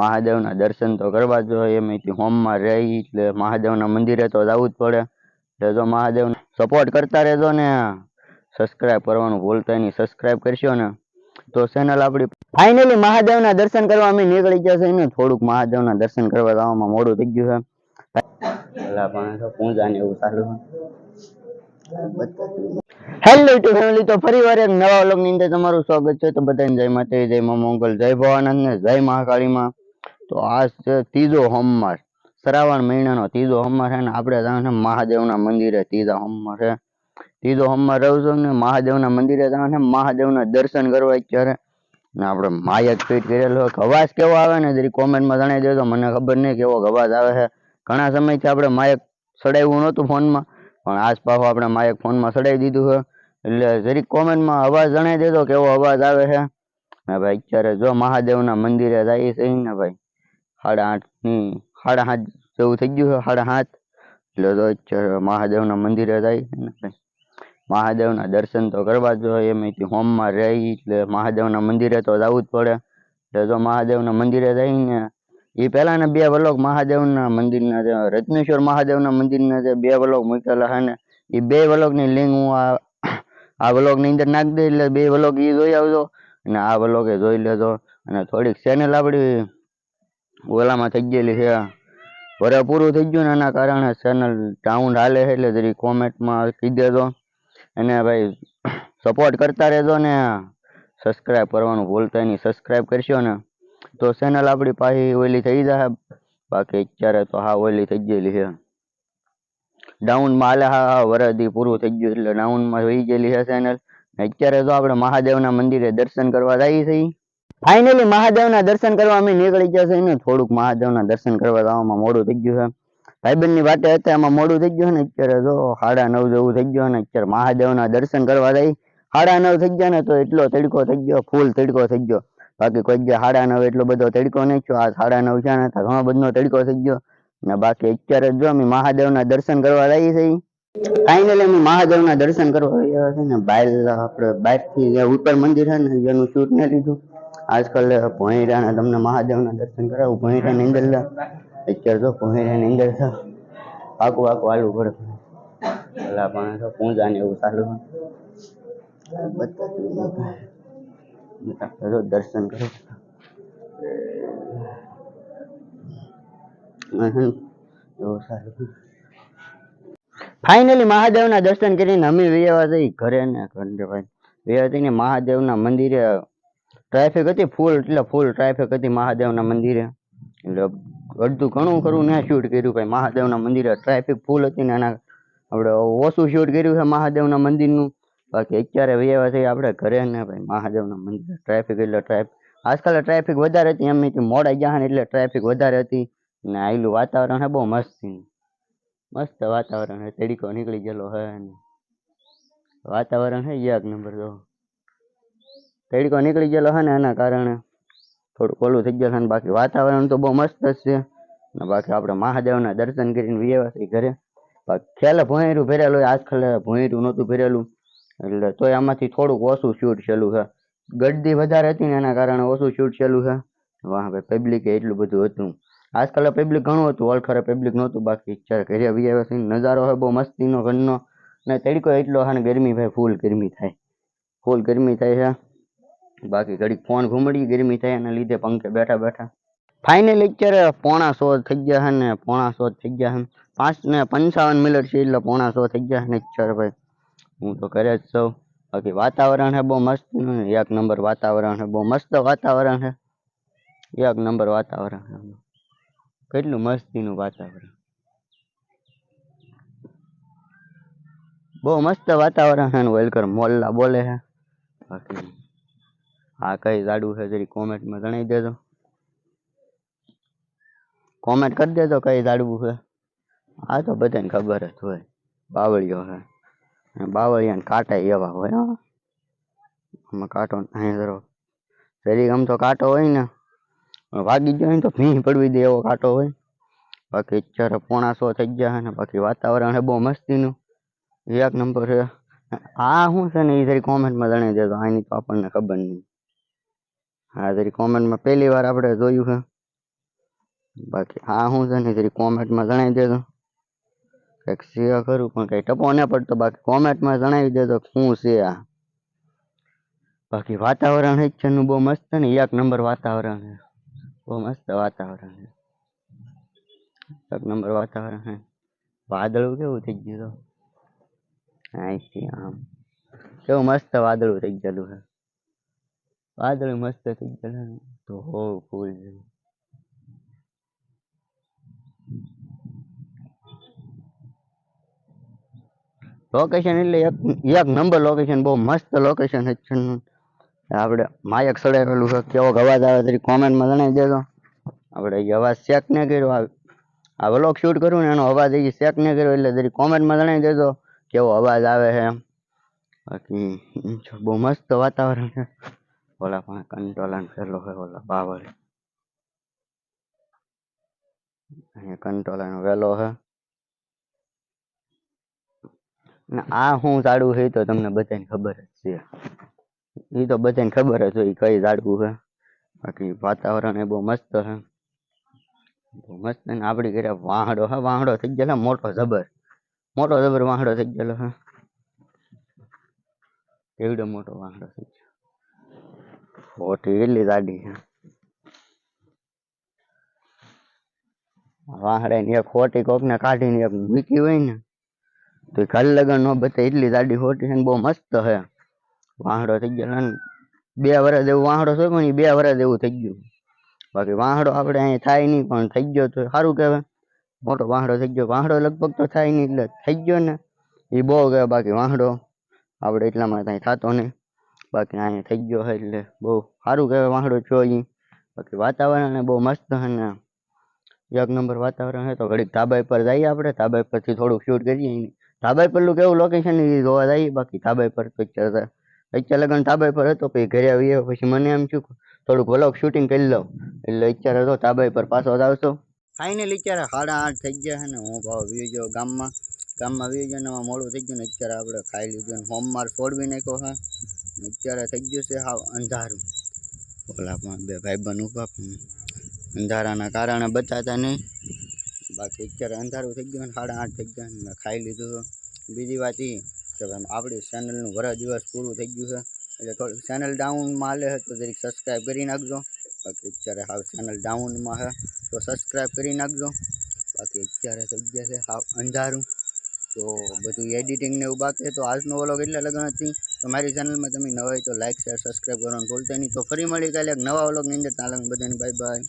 મહાદેવના દર્શન તો કરવા જ જોઈએ. એમ અહીંથી હોમમાં રહી એટલે મહાદેવના મંદિરે તો જવું જ પડે. એટલે જો મહાદેવ સપોર્ટ કરતા રહેજો ને. સબસ્ક્રાઇબ કરવાનું ભૂલતા નહીં. સબસ્ક્રાઇબ કરશો ને તો ચેનલ આપણી ફાઇનલી મહાદેવના દર્શન કરવા અમે નીકળી ગયા છે ને. થોડુંક મહાદેવના દર્શન કરવા જવામાં મોડું થઈ ગયું છે. પેલા પણ તો પૂજા ને એવું ચાલુ હેલો ટુ ફેમિલી તો ફરી વાર એક નવા વ્લોગ અંદર તમારું સ્વાગત છે. તો બધાને જય માતા જય મા મંગલ જય ભવાનંદ ને જય મહાકાળીમાં તો આજ છે ત્રીજો હોમવાર શ્રાવણ મહિનાનો ત્રીજો હોમવાર છે ને આપણે જવાનું છે મહાદેવના મંદિરે ત્રીજા હોમવાર છે. ત્રીજો હોમવાર રહું ને મહાદેવના મંદિરે જવાનું છે મહાદેવના દર્શન કરવા અત્યારે ને આપણે માયક ફીટ કરેલો હોય અવાજ કેવો આવે ને જરી કોમેન્ટમાં જણાવી દેજો, મને ખબર નહીં કેવો અવાજ આવે છે. ઘણા સમયથી આપણે માયક સડાવ્યું નહોતું ફોનમાં, પણ આજ પાછું આપણે માયક ફોનમાં સડાવી દીધું છે. એટલે જરીક કોમેન્ટમાં અવાજ જણાવી દેજો કેવો અવાજ આવે છે. ને ભાઈ, અત્યારે જો મહાદેવના મંદિરે જઈએ છે ને ભાઈ સાડા આઠની સાડા સાત જેવું થઈ ગયું છે સાડા સાત એટલે તો મહાદેવના મંદિરે જાય મહાદેવના દર્શન તો કરવા જોઈએ એમ હોમમાં રહી એટલે મહાદેવના મંદિરે તો જવું જ પડે. એટલે જો મહાદેવના મંદિરે જઈને એ પહેલાના બે વલોક મહાદેવના મંદિરના જે, રત્નેશ્વર મહાદેવના મંદિરના જે બે વલોક મૂકેલા છે ને એ બે વલોકની લિંક હું આ આ વલોકની અંદર નાખી દઈ એટલે બે વલોક એ જોઈ આવજો. અને આ વ્લોગ એ જોઈ લેજો. અને થોડીક ચેનલ આપણી ઓલામાં થઈ ગયેલી છે. વરે પૂરું થઈ ગયું ને એના કારણે ચેનલ ડાઉન હાલે છે એટલે જરી કોમેન્ટમાં કહી દેજો અને ભાઈ સપોર્ટ કરતા રહેજો ને. સબસ્ક્રાઇબ કરવાનું ભૂલતા નહીં. સબસ્ક્રાઇબ કરશો ને તો ચેનલ આપણી પાછી ઓલી થઈ જશે બાકી અત્યારે તો હા ઓલી થઈ ગયેલી છે. ડાઉનમાં હાલે હા હા, વરદી પૂરું થઈ ગયું એટલે ડાઉનમાં થઈ ગયેલી છે ચેનલ અત્યારે તો આપણે મહાદેવના મંદિરે દર્શન કરવા જઈએ છીએ ફાઇનલી મહાદેવના દર્શન કરવા અમે નીકળી ગયા છે ને, થોડુંક મહાદેવના દર્શન કરવા જવામાં મોડું થઈ ગયું છે. ભાઈબંધની વાતે હતા એમાં મોડું થઈ ગયું ને, અત્યારે જો સાડા નવ જેવું થઈ ગયું ને, અત્યારે મહાદેવના દર્શન કરવા જઈ સાડા નવ થઈ ગયા ને, તો એટલો તડકો થઈ ગયો, ફૂલ તડકો થઈ ગયો. બાકી કોઈ જગ્યાએ સાડા નવ એટલો બધો તડકો નહીં થયો, આ સાડા નવ છે ને ઘણો બધો તડકો થઈ ગયો. ને બાકી અત્યારે જો અમે મહાદેવના દર્શન કરવા જઈએ છીએ. ફાઇનલી અમે મહાદેવના દર્શન કરવા આવ્યા છે ને બહાર આપણે બહારથી ઉપર મંદિર છે ને, એનું શૂટ ને લીધું. આજકાલ ભોંયરાના તમને મહાદેવના દર્શન કરાવું, ભોંયરાની અંદર. અત્યારે તો ભોંયરાની અંદર છે આખું આખું હાલવું પડે. પેલા પણ તો પૂજા ને એવું ચાલુ તો દર્શન કરો. એવું સારું ફાઇનલી મહાદેવના દર્શન કરીને અમે વ્યવા ઘરે ને ઘરે. ભાઈ વ્યવા જઈને મહાદેવના મંદિરે ટ્રાફિક હતી ફૂલ એટલે ફૂલ ટ્રાફિક હતી મહાદેવના મંદિરે. એટલે અડધું ઘણું ખરું ને શૂટ કર્યું ભાઈ, મહાદેવના મંદિરે. ટ્રાફિક ફૂલ હતી ને એના આપણે ઓછું શૂટ કર્યું છે મહાદેવના મંદિરનું. બાકી અત્યારે વ્યવહાર થઈ આપણે ઘરે ને ભાઈ મહાદેવના મંદિરે. ટ્રાફિક એટલે ટ્રાફિક આજકાલ ટ્રાફિક વધારે હતી, એમ નહીં મોડા ગયા ને એટલે ટ્રાફિક વધારે હતી. ને આયેલું વાતાવરણ હે બહુ મસ્ત. મસ્ત વાતાવરણ હે. તડીકો નીકળી ગયેલો હે વાતાવરણ હે એક નંબર તો. તડકો નીકળી ગયેલો છે ને એના કારણે થોડુંક ઓલું થઈ ગયેલું છે ને બાકી વાતાવરણ તો બહુ મસ્ત છે. ને બાકી આપણે મહાદેવના દર્શન કરીને વ્યવસ્થિત ઘરે. બાકી ખેલે ભોંયરું ભરેલું હોય, આજકાલ ભોંયરું નહોતું ભરેલું. એટલે તોય આમાંથી થોડુંક ઓછું શૂટ છેલું છે ગડદી વધારે હતી ને એના કારણે ઓછું શૂટ છેલું છે વાહ ભાઈ પબ્લિકે એટલું બધું હતું. આજકાલ પબ્લિક ઘણું હતું ઓળખરે પબ્લિક નહોતું. બાકી જ્યારે ઘરે આવી નજારો હોય બહુ મસ્તીનો ઘરનો ને તડકો એટલો હા ને ગરમી ભાઈ, ફૂલ ગરમી થાય. ફૂલ ગરમી થાય છે બાકી ઘડીક ફોન ઘૂમડી ગરમી થાય એના લીધે પંખે બેઠા બેઠા. ફાઇનલી અત્યારે પોણા સો થઈ ગયા છે ને, પોણા સો થઈ ગયા છે પાંચ ને પંચાવન મિનિટ છે એટલે પોણા સો થઈ ગયા છે ને અત્યારે ભાઈ. હું તો ઘરે જ છું. બાકી વાતાવરણ છે બહુ મસ્ત એક નંબર વાતાવરણ છે બહુ મસ્ત વાતાવરણ છે એક નંબર વાતાવરણ છે કેટલું મસ્તીનું વાતાવરણ. બહુ મસ્ત વાતાવરણ છે વેલકર મોલ્લા બોલે છે બાકી આ કઈ જાડું છે જરી કોમેન્ટમાં જણાવી દેજો. કોમેન્ટ કરી દેજો કઈ જાડવું છે. આ તો બધાને ખબર જ હોય. બાવળીઓ છે. અને બાવળિયાને કાંટા એવા હોય, હો. આમાં કાંટો અહીં જરો. જરીક આમ તો કાંટો હોય ને વાગી ગયો હોય ને તો ભીં પડવી દે એવો કાંટો હોય. બાકી અત્યારે પોણા સો થઈ ગયા છે ને, બાકી વાતાવરણ છે બહુ મસ્તીનું. એક નંબર છે. આ શું છે ને એ જરી કોમેન્ટમાં જણાવી દેજો. આની તો આપણને ખબર નહીં. હા તરી કોમેન્ટમાં પહેલી વાર આપણે જોયું છે. બાકી હા, હું છે ને જરી કોમેન્ટમાં જણાવી દેજો કંઈક શેર કરું, પણ કંઈ ટપો ન પડતો. બાકી કોમેન્ટમાં જણાવી દેજો શું છે આ. બાકી વાતાવરણ જ છે નું, બહુ મસ્ત છે ને. એક નંબર વાતાવરણ છે. બહુ મસ્ત વાતાવરણ છે. એક નંબર વાતાવરણ છે. વાદળું કેવું થઈ ગયું તો? અહીંથી આમ. કેવું મસ્ત વાદળું થઈ ગયેલું છે. વાદળું મસ્ત થઈ ગયા ધો હો ફૂલ. લોકેશન એટલે એક એક નંબર લોકેશન બહુ મસ્ત લોકેશન છે આપણે માયક સડાવેલું છે. કેવો અવાજ આવે તરી કોમેન્ટમાં જણાવી દેજો. આપણે એ અવાજ ચેક ન કર્યો. આ વ્લોગ શૂટ કરું ને એનો અવાજ એ ચેક ન કર્યો એટલે તરી કોમેન્ટમાં જણાવી દેજો કેવો અવાજ આવે છે બાકી બહુ મસ્ત વાતાવરણ છે. ઓલા પણ કંટોલાન પેલો હોય ઓલા બાવળ અહીંયા કંટોલાનો વેલો છે ને આ હું ઝાડવું છે તો તમને બધાને ખબર જ છે એ તો બધાને ખબર જ હોય કઈ ઝાડવું છે બાકી વાતાવરણ એ બહુ મસ્ત છે બહુ મસ્ત ને આપણી ઘરે વાહડો હે વાહડો થઈ ગયેલો મોટો જબર મોટો જબર વાહડો થઈ ગયેલો હે એવડો મોટો વાહડો થઈ ગયો ખોટી એટલી છે વાહડા ની એક ખોટી કોક ને કાઢીને એક હોય ને, તો કાલ લગન નો બતે એટલી દાડી ને બહુ મસ્ત છે વાહડો થઈ ગયો ને, બે વર્ષ જેવું વાહડો થયો પણ એ બે વર્ષ જેવું થઈ ગયું. બાકી વાહડો આપણે અહીંયા થાય નહીં, પણ થઈ ગયો તો સારું કહેવાય. મોટો વાહડો થઈ ગયો, વાહડો લગભગ તો થાય નહીં, એટલે થઈ ગયો ને. એ બહુ કહેવાય, બાકી વાહડો આપણે એટલામાં કાંઈ થતો નહીં. બાકી અહીંયા થઈ ગયો છે એટલે બહુ સારું કહેવાય વાહડો છો અહીં. બાકી વાતાવરણ બહુ મસ્ત છે એક નંબર વાતાવરણ છે તો ઘડીક ધાબા પર જઈએ આપણે. ધાબા પરથી થોડુંક શૂટ કરીએ. ધાબા પરનું કેવું લોકેશન જોવા જઈએ. બાકી ધાબા પર પિક્ચર અત્યારે લગન ધાબા પર હતો, પછી ઘરે આવીએ, પછી મને એમ શું થોડુંક વલોક શૂટિંગ કરી લઉં. એટલે અત્યારે હતો ધાબા પર પાછો આવશો. ફાઇનલી અત્યારે સાડા આઠ થઈ ગયા છે ને. હું ભાવ ગયો ગામમાં. ગામમાં વી ગયો ને મોડું થઈ ગયું ને. અત્યારે આપણે ખાઈ લીધું હોમમાર છોડવી નાખ્યો ને અત્યારે થઈ ગયું છે હાવ અંધારું. ઓલા પણ બે ભાઈ બન ઊભા અંધારાના કારણે બતાતા નહીં. બાકી અત્યારે અંધારું થઈ ગયું સાડા આઠ થઈ ગયા મેં ખાઈ લીધું. બીજી વાત એ કે ભાઈ આપણી ચેનલનું વરસ દિવસ પૂરું થઈ ગયું છે. એટલે થોડીક ચેનલ ડાઉનમાં હાલે છે તો જરીક સબસ્ક્રાઈબ કરી નાખજો. બાકી અત્યારે હાવ ચેનલ ડાઉનમાં છે તો સબસ્ક્રાઈબ કરી નાખજો. બાકી અત્યારે થઈ ગયા છે હાવ અંધારું. તો બધું એડિટિંગ ને એવું બાકી. તો આજનો વ્લોગ એટલે લગ્ન હતી. તો મારી ચેનલમાં તમે નવા હોય તો લાઇક શેર સબસ્ક્રાઈબ કરવાનું ભૂલતા નહીં. તો ફરી મળી કાલે એક નવા વ્લોગની અંદર. લગન બધાને બાય બાય